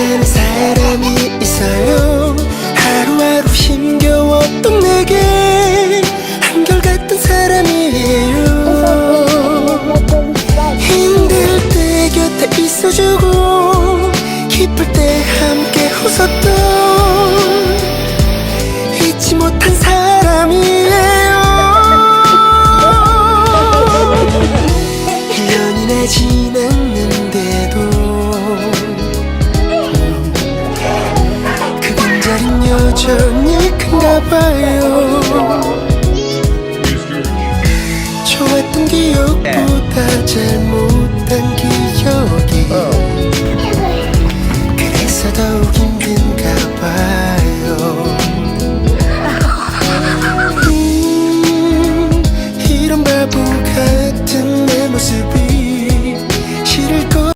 사랑하는 사람이 있어요. 하루하루 힘겨웠던 내게 한결같은 사람이에요. 힘들 때 곁에 있어주고 기쁠 때 함께 웃었던 잊지 못한 사람이에요. 1년이나 지났는데 여전히 큰가 봐요. 좋았던 기억보다 잘못한 기억